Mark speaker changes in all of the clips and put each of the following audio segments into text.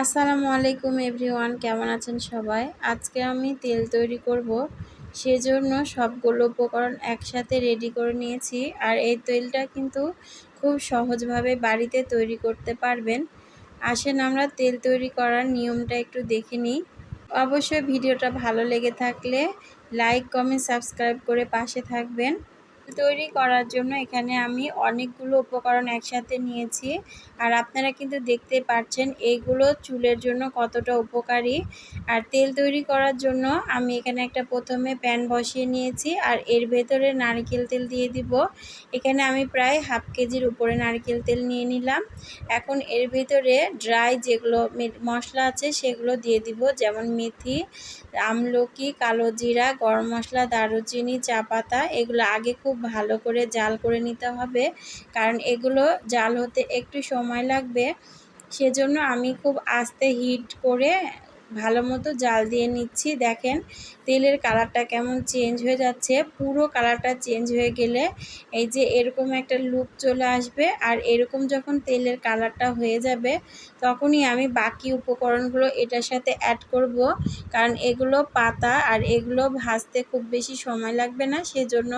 Speaker 1: আসসালামু আলাইকুম এভরিওয়ান, কেমন আছেন সবাই? আজকে আমি তেল তৈরি করব। সেজন্য সবগুলো উপকরণ একসাথে রেডি করে নিয়েছি। আর এই তেলটা কিন্তু খুব সহজভাবে বাড়িতে তৈরি করতে পারবেন। আসেন আমরা তেল তৈরি করার নিয়মটা একটু দেখে নিই। অবশ্যই ভিডিওটা ভালো লেগে থাকলে লাইক কমেন্ট সাবস্ক্রাইব করে পাশে থাকবেন। তৈরি করার জন্য এখানে আমি অনেকগুলো উপকরণ একসাথে নিয়েছি। আর আপনারা কিন্তু দেখতে পাচ্ছেন এইগুলো চুলের জন্য কতটা উপকারী। আর তেল তৈরি করার জন্য আমি এখানে একটা প্রথমে প্যান বসিয়ে নিয়েছি আর এর ভেতরে নারকেল তেল দিয়ে দিব। এখানে আমি প্রায় হাফ কেজির উপরে নারকেল তেল নিয়ে নিলাম। এখন এর ভেতরে ড্রাই যেগুলো মশলা আছে সেগুলো দিয়ে দিব, যেমন মেথি, আমলকি, কালো জিরা, গরম মশলা, দারুচিনি, চা পাতা, এগুলো আগে খুব ভালো করে জাল করে নিতে হবে। কারণ এগুলো জাল হতে একটু সময় লাগবে। সেজন্য আমি খুব আস্তে হিট করে ভালো মতো জাল দিয়ে নিচ্ছি। দেখেন, তেলের কালারটা কেমন চেঞ্জ হয়ে যাচ্ছে। পুরো কালারটা চেঞ্জ হয়ে গেলে এই যে এরকম একটা লুক চলে আসবে আর এরকম যখন তেলের কালারটা হয়ে যাবে, তখনই আমি বাকি উপকরণগুলো এটার সাথে অ্যাড করব। কারণ এগুলো পাতা আর এগুলো ভাজতে খুব বেশি সময় লাগবে না, সেজন্য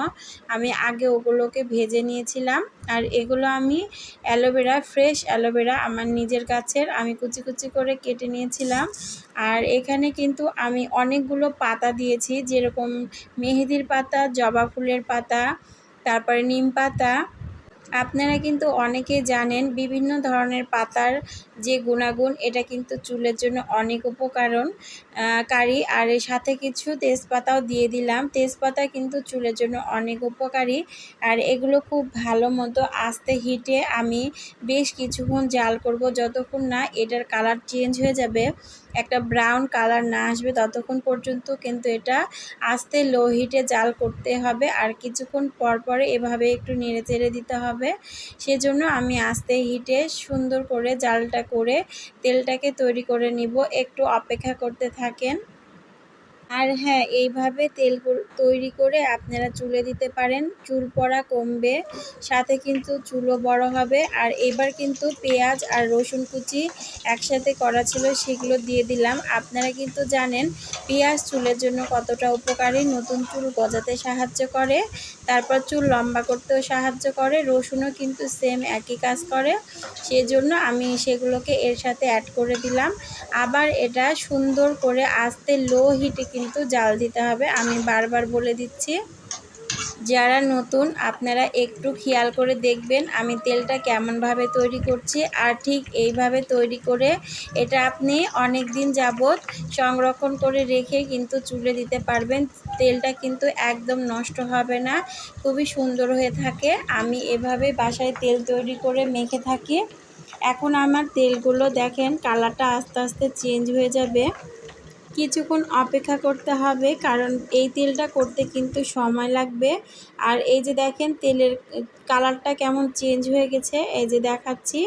Speaker 1: আমি আগে ওগুলোকে ভেজে নিয়েছিলাম। আর এগুলো আমি অ্যালোভেরা, ফ্রেশ অ্যালোভেরা আমার নিজের গাছের আমি কুচি কুচি করে কেটে নিয়েছিলাম। আর এখানে কিন্তু আমি অনেকগুলো পাতা দিয়েছি, যেরকম মেহেদির পাতা, জবা ফুলের পাতা, তারপরে নিম পাতা আপনারা কিন্তু অনেকেই জানেন বিভিন্ন ধরনের পাতার যে গুণাগুণ, এটা কিন্তু চুলের জন্য অনেক উপকারণ কারি। আর এর সাথে কিছু তেজপাতাও দিয়ে দিলাম। তেজপাতা কিন্তু চুলের জন্য অনেক উপকারী। আর এগুলো খুব ভালো মতো আস্তে হিটে আমি বেশ কিছুক্ষণ জাল করব। যতক্ষণ না এটার কালার চেঞ্জ হয়ে যাবে, একটা ব্রাউন কালার না আসবে, ততক্ষণ পর্যন্ত কিন্তু এটা আস্তে লো হিটে জাল করতে হবে। আর কিছুক্ষণ পর পরে এভাবে একটু নেড়ে চেড়ে দিতে হবে। সেজন্য আমি আস্তে হিটে সুন্দর করে জালটা করে তেলটাকে তৈরি করে নিব। একটু অপেক্ষা করতে থাকেন। আর হ্যাঁ এইভাবে তেল তৈরি করে আপনারা চুলে দিতে পারেন। চুল পড়া কমবে, সাথে কিন্তু চুলও বড় হবে। আর এবার কিন্তু পেঁয়াজ আর রসুন কুচি একসাথে করা ছিল, সেগুলো দিয়ে দিলাম। আপনারা কিন্তু জানেন, পেঁয়াজ চুলের জন্য কতটা উপকারী। নতুন চুল গজাতে সাহায্য করে, তারপর চুল লম্বা করতেও সাহায্য করে। রসুনও কিন্তু সেম একই কাজ করে, সেজন্য আমি সেগুলোকে এর সাথে অ্যাড করে দিলাম। আবার এটা সুন্দর করে আস্তে লো হিটে কিন্তু জাল দিতে হবে। আমি বারবার বলে দিচ্ছি, যারা নতুন, আপনারা একটু খেয়াল করে দেখবেন আমি তেলটা কেমনভাবে তৈরি করছি। আর ঠিক এইভাবে তৈরি করে এটা আপনি অনেক দিন যাবৎ সংরক্ষণ করে রেখে কিন্তু চুলে দিতে পারবেন। তেলটা কিন্তু একদম নষ্ট হবে না, খুবই সুন্দর হয়ে থাকে। আমি এভাবে বাসায় তেল তৈরি করে মেখে থাকি। এখন আমার তেলগুলো দেখেন, কালারটা আস্তে আস্তে চেঞ্জ হয়ে যাবে। কিছুক্ষণ অপেক্ষা করতে হবে, কারণ এই তেলটা করতে কিন্তু সময় লাগবে। আর এই যে দেখেন, তেলের কালারটা কেমন চেঞ্জ হয়ে গেছে, এই যে দেখাচ্ছি।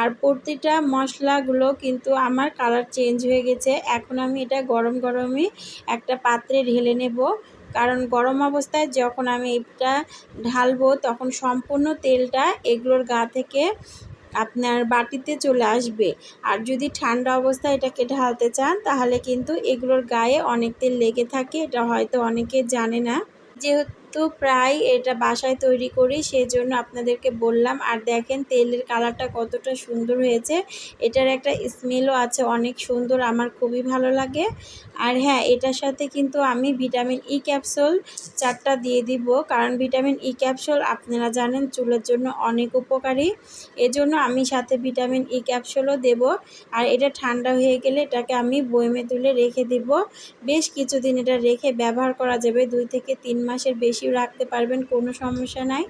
Speaker 1: আর প্রতিটা মশলাগুলো কিন্তু আমার কালার চেঞ্জ হয়ে গেছে। এখন আমি এটা গরম গরমই একটা পাত্রে ঢেলে নেব। কারণ গরম অবস্থায় যখন আমি এটা ঢালবো, তখন সম্পূর্ণ তেলটা এগুলোর গা থেকে আপনার বাটিতে চলে আসবে। আর যদি ঠান্ডা অবস্থায় এটাকে ঢালতে চান, তাহলে কিন্তু এগুলোর গায়ে অনেক তেল লেগে থাকে। এটা হয়তো অনেকে জানে না। যেহেতু তো প্রায় এটা বাসায় তৈরি করি সেই জন্য আপনাদেরকে বললাম। আর দেখেন, তেলের কালারটা কতটা সুন্দর হয়েছে। এটার একটা স্মেলও আছে, অনেক সুন্দর, আমার খুবই ভালো লাগে। আর হ্যাঁ এটার সাথে কিন্তু আমি ভিটামিন ই ক্যাপসুল চারটা দিয়ে দিব, কারণ ভিটামিন ই ক্যাপসুল আপনারা জানেন, চুলের জন্য অনেক উপকারী। এজন্য আমি সাথে ভিটামিন ই ক্যাপসুলও দেব। আর এটা ঠান্ডা হয়ে গেলে এটাকে আমি বয়মে তুলে রেখে দিব। বেশ কিছুদিন এটা রেখে ব্যবহার করা যাবে, দুই থেকে তিন মাসের বেশি রাখতে পারবেন কোনো সমস্যা নাই।